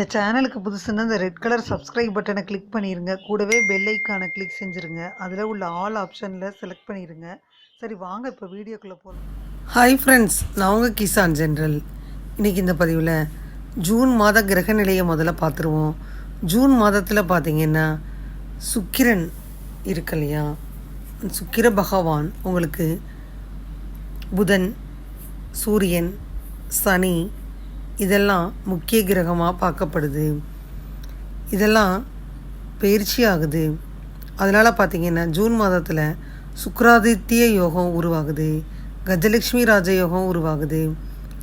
இந்த சேனலுக்கு புதுசுன்னா இந்த ரெட் கலர் சப்ஸ்கிரைப் பட்டனை கிளிக் பண்ணிடுங்க கூடவே பெல் ஐக்கானை கிளிக் செஞ்சுருங்க. அதில் உள்ள ஆல் ஆப்ஷனில் செலக்ட் பண்ணிடுங்க சரி வாங்க இப்போ வீடியோக்குள்ளே போகலாம் ஹாய் ஃப்ரெண்ட்ஸ் நான் உங்கள் கிசான் ஜென்ரல். இன்றைக்கி இந்த பதிவில் ஜூன் மாத கிரக நிலையை முதல்ல பார்த்துருவோம். ஜூன் மாதத்தில் பார்த்தீங்கன்னா சுக்கிரன் இருக்கு இல்லையா? சுக்கிர பகவான் உங்களுக்கு புதன் சூரியன் சனி இதெல்லாம் முக்கிய கிரகமாக பார்க்கப்படுது. இதெல்லாம் பயிற்சி ஆகுது அதனால் பார்த்திங்கன்னா ஜூன் மாதத்தில் சுக்ராதித்ய யோகம் உருவாகுது. கஜலட்சுமி ராஜ யோகம் உருவாகுது.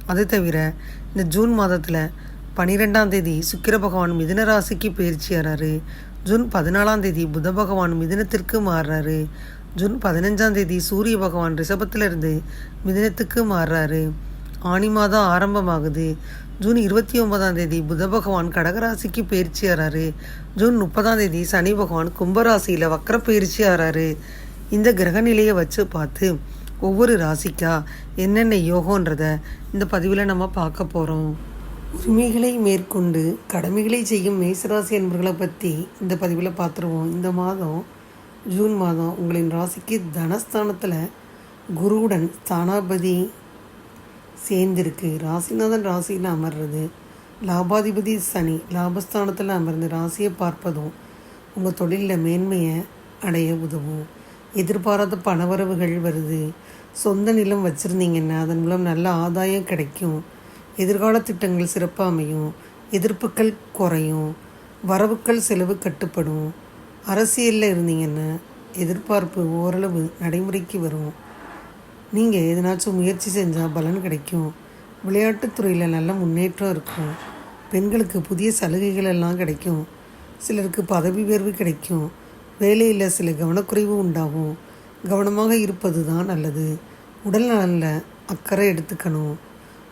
அது தவிர இந்த ஜூன் மாதத்தில் பன்னிரெண்டாம் தேதி சுக்கிர பகவான் மிதுன ராசிக்கு பயிற்சி ஆறாரு. ஜூன் பதினாலாம் தேதி புத பகவான் மிதுனத்திற்கு மாறுறாரு. ஜூன் பதினஞ்சாம் தேதி சூரிய பகவான் ரிஷபத்திலிருந்து மிதுனத்துக்கு மாறுறாரு. ஆனி மாதம் ஆரம்பமாகுது. ஜூன் இருபத்தி ஒன்பதாம் தேதி புத பகவான் கடகராசிக்கு பயிற்சி ஆறாரு. ஜூன் முப்பதாம் தேதி சனி பகவான் கும்பராசியில் வக்கர பயிற்சி ஆறாரு. இந்த கிரக நிலையை வச்சு பார்த்து ஒவ்வொரு ராசிக்கா என்னென்ன யோகன்றத இந்த பதிவில் நம்ம பார்க்க போகிறோம் உரிமைகளை மேற்கொண்டு கடமைகளை செய்யும் மேசராசி என்பர்களை பற்றி இந்த பதிவில் பார்த்துருவோம். இந்த மாதம் ஜூன் மாதம் உங்களின் ராசிக்கு தனஸ்தானத்தில் குருவுடன் ஸ்தானாபதி சேர்ந்திருக்கு. ராசிநாதன் ராசியில் அமர்றது லாபாதிபதி சனி லாபஸ்தானத்தில் அமர்ந்து ராசியை பார்ப்பதும் உங்கள் தொழிலில் மேன்மையை அடைய உதவும். எதிர்பாராத பணவரவுகள் வருது. சொந்த நிலம் வச்சுருந்தீங்கன்னா அதன் மூலம் நல்ல ஆதாயம் கிடைக்கும். எதிர்கால திட்டங்கள் சிறப்பாக அமையும். எதிர்ப்புகள் குறையும். வரவுக்கள் செலவு கட்டுப்படும். அரசியலில் இருந்தீங்கன்னா எதிர்பார்ப்பு ஓரளவு நடைமுறைக்கு வரும். நீங்கள் எதனாச்சும் முயற்சி செஞ்சால் பலன் கிடைக்கும். விளையாட்டுத்துறையில் நல்ல முன்னேற்றம் இருக்கும். பெண்களுக்கு புதிய சலுகைகள் எல்லாம் கிடைக்கும். சிலருக்கு பதவி உயர்வு கிடைக்கும். வேலையில் சில கவனக்குறைவு உண்டாகும். கவனமாக இருப்பது தான் நல்லது. உடல் நலனில் அக்கறை எடுத்துக்கணும்.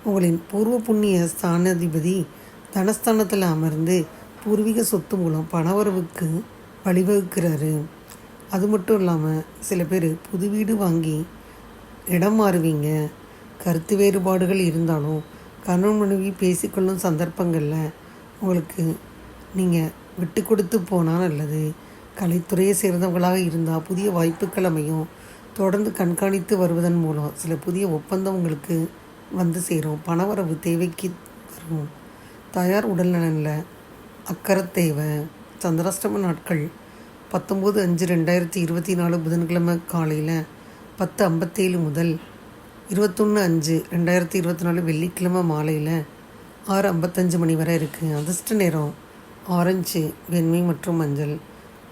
உங்களின் பூர்வ புண்ணிய ஸ்தானாதிபதி தனஸ்தானத்தில் அமர்ந்து பூர்வீக சொத்து மூலம் பணவரவுக்கு வழிவகுக்கிறாரு. அது மட்டும் இல்லாமல் சில பேர் புது வீடு வாங்கி இடம் மாறுவீங்க. கருத்து வேறுபாடுகள் இருந்தாலும் கணவன் மனைவி பேசிக்கொள்ளும் சந்தர்ப்பங்களில் உங்களுக்கு நீங்கள் விட்டு கொடுத்து போனால் நல்லது. கலைத்துறையை சேர்ந்தவங்களாக இருந்தால் புதிய வாய்ப்புகள் அமையும். தொடர்ந்து கண்காணித்து வருவதன் மூலம் சில புதிய ஒப்பந்தம் உங்களுக்கு வந்து சேரும். பணவரவு தேவைக்கு வரும். தயார் உடல்நலனில் அக்கறை தேவை. சந்திராஷ்டம நாட்கள் பத்தொம்போது அஞ்சு ரெண்டாயிரத்தி இருபத்தி நாலு புதன்கிழமை காலையில் பத்து ஐம்பத்தேழு முதல் இருபத்தொன்று அஞ்சு ரெண்டாயிரத்தி இருபத்தி நாலு வெள்ளிக்கிழமை மாலையில் ஆறு ஐம்பத்தஞ்சு மணி வரை இருக்குது அதிர்ஷ்ட நேரம் ஆரஞ்சு வெண்மை மற்றும் மஞ்சள்.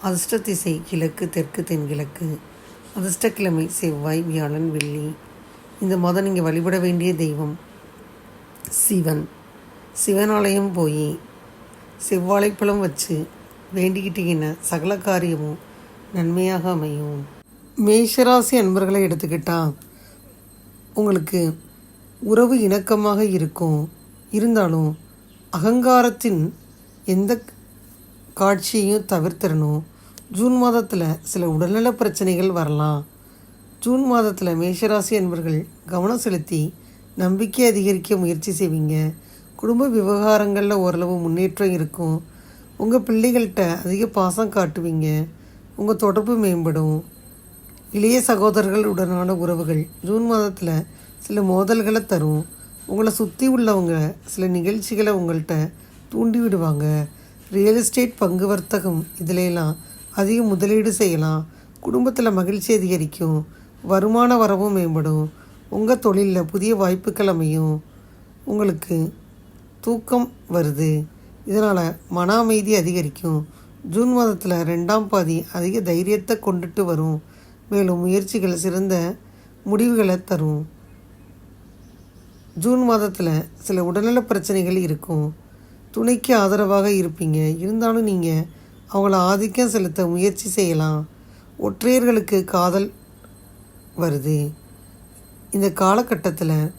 அதிர்ஷ்ட திசை கிழக்கு தெற்கு தென்கிழக்கு. அதிர்ஷ்டக்கிழமை செவ்வாய் வியாழன் வெள்ளி. இந்த மாதம் நீங்கள் வழிபட வேண்டிய தெய்வம் சிவன். சிவனாலயம் போய் செவ்வாழைப்பழம் வச்சு வேண்டிக்கிட்டீங்கன்னா சகல காரியமும் நன்மையாக அமையும். மேஷராசி அன்பர்களை எடுத்துக்கிட்டால் உங்களுக்கு உறவு இணக்கமாக இருக்கும். இருந்தாலும் அகங்காரத்தின் எந்த காட்சியையும் தவிர்த்திடணும். ஜூன் மாதத்தில் சில உடல்நல பிரச்சனைகள் வரலாம். ஜூன் மாதத்தில் மேஷராசி அன்பர்கள் கவனம் செலுத்தி நம்பிக்கை அதிகரிக்க முயற்சி செய்வீங்க. குடும்ப விவகாரங்களில் ஓரளவு முன்னேற்றம் இருக்கும். உங்கள் பிள்ளைகள்கிட்ட அதிக பாசம் காட்டுவீங்க. உங்கள் தொடர்பு மேம்படும். இளைய சகோதரர்களுடனான உறவுகள். ஜூன் மாதத்தில் சில மோதல்களை தரும். உங்களை சுற்றி உள்ளவங்க சில நிகழ்ச்சிகளை உங்கள்கிட்ட தூண்டி விடுவாங்க. ரியல் எஸ்டேட் பங்கு வர்த்தகம் இதிலெல்லாம் அதிக முதலீடு செய்யலாம். குடும்பத்தில் மகிழ்ச்சி அதிகரிக்கும். வருமான வரவும் மேம்படும். உங்கள் தொழிலில் புதிய வாய்ப்புகள் அமையும். உங்களுக்கு தூக்கம் வருது. இதனால் மன அமைதி அதிகரிக்கும். ஜூன் மாதத்தில் ரெண்டாம் பாதி அதிக தைரியத்தை கொண்டுட்டு வரும். மேலும் முயற்சிகள் சிறந்த முடிவுகளை தரும். ஜூன் மாதத்தில் சில உடல்நல பிரச்சனைகள் இருக்கும். துணைக்கு ஆதரவாக இருப்பீங்க. இருந்தாலும் நீங்கள் அவங்கள ஆதிக்கம் செலுத்த முயற்சி செய்யலாம். ஒற்றையர்களுக்கு காதல் வருது. இந்த காலகட்டத்தில்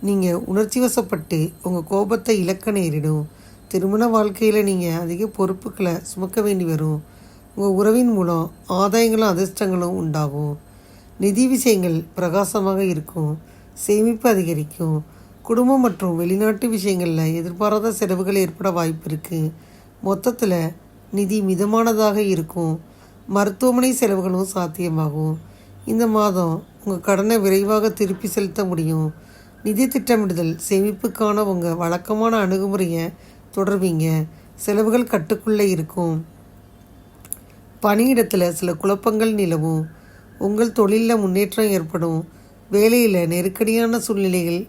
நீங்கள் உணர்ச்சி வசப்பட்டு உங்கள் கோபத்தை இழக்க நேரிடும். திருமண வாழ்க்கையில் நீங்கள் அதிக பொறுப்புகளை சுமக்க வேண்டி வரும். உங்கள் உறவின் மூலம் ஆதாயங்களும் அதிர்ஷ்டங்களும் உண்டாகும். நிதி விஷயங்கள் பிரகாசமாக இருக்கும். சேமிப்பு அதிகரிக்கும். குடும்பம் மற்றும் வெளிநாட்டு விஷயங்களில் எதிர்பாராத செலவுகள் ஏற்பட வாய்ப்பு இருக்குது மொத்தத்தில் நிதி மிதமானதாக இருக்கும். மருத்துவமனை செலவுகளும் சாத்தியமாகும். இந்த மாதம் உங்கள் கடனை விரைவாக திருப்பி செலுத்த முடியும். நிதி திட்டமிடுதல் சேமிப்புக்கான உங்கள் வழக்கமான அணுகுமுறையை தொடர்வீங்க. செலவுகள் கட்டுக்குள்ளே இருக்கும். பணியிடத்தில் சில குழப்பங்கள் நிலவும். உங்கள் தொழிலில் முன்னேற்றம் ஏற்படும். வேலையில் நெருக்கடியான சூழ்நிலைகள்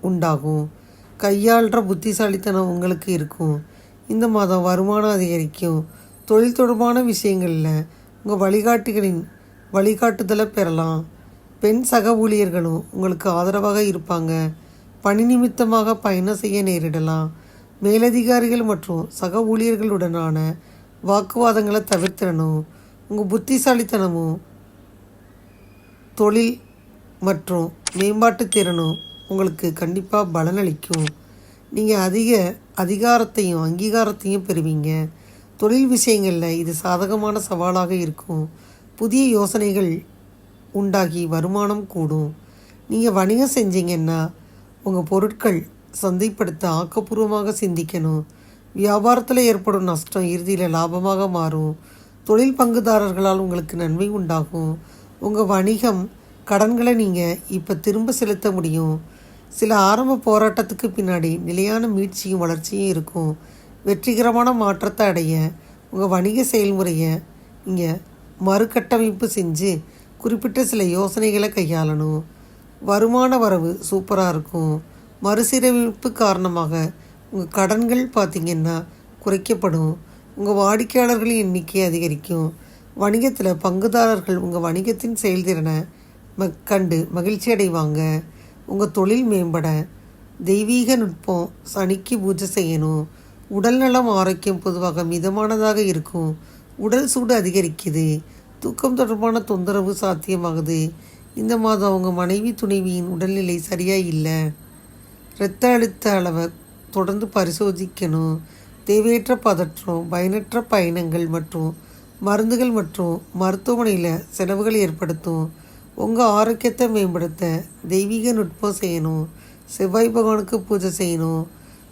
உண்டாகும். கையாள்ற புத்திசாலித்தனம் உங்களுக்கு இருக்கும். இந்த மாதம் வருமானம் அதிகரிக்கும். தொழில் தொடர்பான விஷயங்களில் உங்கள் வழிகாட்டிகளின் வழிகாட்டுதலை பெறலாம். பெண் சக ஊழியர்களும் உங்களுக்கு ஆதரவாக இருப்பாங்க. பணி நிமித்தமாக பயணம் செய்ய நேரிடலாம். மேலதிகாரிகள் மற்றும் சக ஊழியர்களுடனான வாக்குவாதங்களை தவிர்த்திடணும். உங்கள் புத்திசாலித்தனமும் தொழில் மற்றும் மேம்பாட்டு திறனும் உங்களுக்கு கண்டிப்பாக பலனளிக்கும். நீங்கள் அதிக அதிகாரத்தையும் அங்கீகாரத்தையும் பெறுவீங்க. தொழில் விஷயங்களில் இது சாதகமான சவாலாக இருக்கும். புதிய யோசனைகள் உண்டாகி வருமானம் கூடும். நீங்கள் வணிகம் செஞ்சீங்கன்னா உங்கள் பொருட்கள் சந்தைப்படுத்த ஆக்கப்பூர்வமாக சிந்திக்கணும். வியாபாரத்தில் ஏற்படும் நஷ்டம் இறுதியில் லாபமாக மாறும். தொழில் பங்குதாரர்களால் உங்களுக்கு நன்மை உண்டாகும். உங்கள் வணிகம் கடன்களை நீங்கள் இப்போ திரும்ப செலுத்த முடியும். சில ஆரம்ப போராட்டத்துக்கு பின்னாடி நிலையான மீட்சியும் வளர்ச்சியும் இருக்கும். வெற்றிகரமான மாற்றத்தை அடைய உங்கள் வணிக செயல்முறையை நீங்கள் மறுகட்டமைப்பு செஞ்சு குறிப்பிட்ட சில யோசனைகளை கையாளணும். வருமான வரவு சூப்பராக இருக்கும். மறுசீரமைப்பு காரணமாக உங்கள் கடன்கள் பார்த்திங்கன்னா குறைக்கப்படும். உங்கள் வாடிக்கையாளர்களின் எண்ணிக்கை அதிகரிக்கும். வணிகத்தில் பங்குதாரர்கள் உங்கள் வணிகத்தின் செயல்திறனை ம கண்டு மகிழ்ச்சி அடைவாங்க. உங்கள் தொழில் மேம்பட தெய்வீக நுட்பம் சனிக்கு பூஜை செய்யணும். உடல்நலம் ஆரோக்கியம் பொதுவாக மிதமானதாக இருக்கும். உடல் சூடு அதிகரிக்குது. தூக்கம் தொடர்பான தொந்தரவு சாத்தியமாகுது. இந்த மாதம் அவங்க மனைவி துணைவியின் உடல்நிலை சரியாக இல்லை இரத்த அழுத்த அளவை தொடர்ந்து பரிசோதிக்கணும். தேவையற்ற பதற்றம் பயனற்ற பயணங்கள் மற்றும் மருந்துகள் மற்றும் மருத்துவமனையில் செலவுகள் ஏற்படுத்தும். உங்கள் ஆரோக்கியத்தை மேம்படுத்த தெய்வீக நுட்பம் செய்யணும். செவ்வாய் பகவானுக்கு பூஜை செய்யணும்.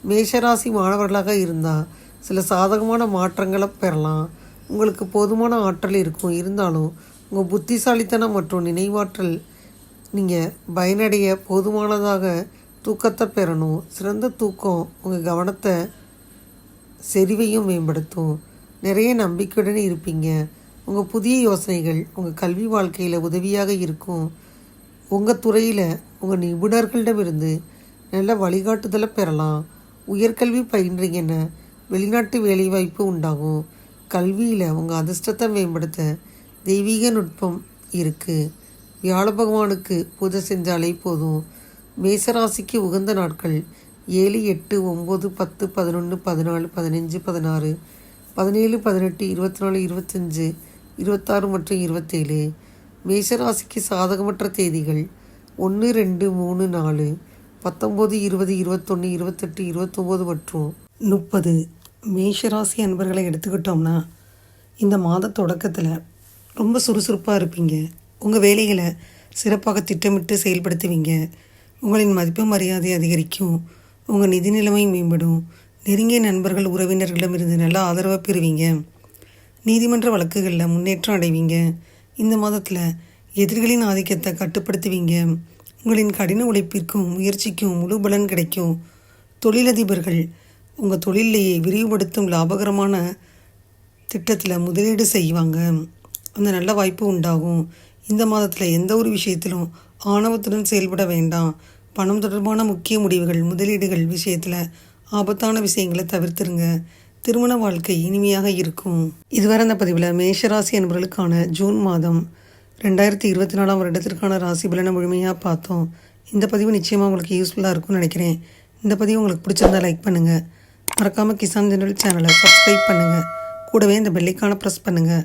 மேஷராசி மாணவர்களாக இருந்தால் சில சாதகமான மாற்றங்களை பெறலாம். உங்களுக்கு போதுமான ஆற்றல் இருக்கும். இருந்தாலும் உங்கள் புத்திசாலித்தனம் மற்றும் நினைவாற்றல் நீங்கள் பயனடைய போதுமானதாக தூக்கத்தை பெறணும். சிறந்த தூக்கம் உங்கள் கவனத்தை செறிவையும் மேம்படுத்தும். நிறைய நம்பிக்கையுடன் இருப்பீங்க. உங்கள் புதிய யோசனைகள் உங்கள் கல்வி வாழ்க்கையில் உதவியாக இருக்கும். உங்கள் துறையில் உங்கள் நிபுணர்களிடமிருந்து நல்ல வழிகாட்டுதலை பெறலாம். உயர்கல்வி பயின்றீங்கன்னு வெளிநாட்டு வேலைவாய்ப்பு உண்டாகும். கல்வியில் உங்கள் அதிர்ஷ்டத்தை மேம்படுத்த தெய்வீக நுட்பம் இருக்குது வியாழ பகவானுக்கு பூஜை செஞ்சாலே போதும். மேசராசிக்கு உகந்த நாட்கள் ஏழு எட்டு ஒம்பது பத்து பதினொன்று பதினாலு பதினஞ்சு பதினாறு பதினேழு பதினெட்டு இருபத்தி நாலு இருபத்தஞ்சு இருபத்தாறு மற்றும் இருபத்தேழு. மேஷராசிக்கு சாதகமற்ற தேதிகள் ஒன்று ரெண்டு மூணு நாலு பத்தொம்போது இருபது இருபத்தொன்று இருபத்தெட்டு இருபத்தொம்போது மற்றும் முப்பது. மேஷராசி அன்பர்களை எடுத்துக்கிட்டோம்னா இந்த மாத தொடக்கத்தில் ரொம்ப சுறுசுறுப்பாக இருப்பீங்க. உங்கள் வேலைகளை சிறப்பாக திட்டமிட்டு செயல்படுத்துவீங்க. உங்களின் மதிப்பு மரியாதை அதிகரிக்கும். உங்கள் நிதி நிலைமை மேம்படும். நெருங்கிய நண்பர்கள் உறவினர்களிடமிருந்து நல்ல ஆதரவை பெறுவீங்க. நீதிமன்ற வழக்குகளில் முன்னேற்றம் அடைவீங்க. இந்த மாதத்தில் எதிரிகளின் ஆதிக்கத்தை கட்டுப்படுத்துவீங்க. உங்களின் கடின உழைப்பிற்கும் முயற்சிக்கும் முழு பலன் கிடைக்கும். தொழிலதிபர்கள் உங்கள் தொழிலையே விரிவுபடுத்தும் லாபகரமான திட்டத்தில் முதலீடு செய்வாங்க. அந்த நல்ல வாய்ப்பு உண்டாகும். இந்த மாதத்தில் எந்த ஒரு விஷயத்திலும் ஆணவத்துடன் செயல்பட வேண்டாம். பணம் தொடர்பான முக்கிய முடிவுகள் முதலீடுகள் விஷயத்தில் ஆபத்தான விஷயங்களை தவிர்த்துருங்க. திருமண வாழ்க்கை இனிமையாக இருக்கும். இதுவரை அந்த பதிவில் மேஷராசி என்பவர்களுக்கான ஜூன் மாதம் ரெண்டாயிரத்தி இருபத்தி நாலாம் வருடத்திற்கான ராசி பலனை முழுமையாக பார்த்தோம். இந்த பதிவு நிச்சயமாக உங்களுக்கு யூஸ்ஃபுல்லாக இருக்கும்னு நினைக்கிறேன். இந்த பதிவு உங்களுக்கு பிடிச்சிருந்தா லைக் பண்ணுங்கள் மறக்காமல் கிசான் ஜெனரல் சேனலை சப்ஸ்கிரைப் பண்ணுங்கள் கூடவே இந்த பெல்லைக்கான ப்ரெஸ் பண்ணுங்கள்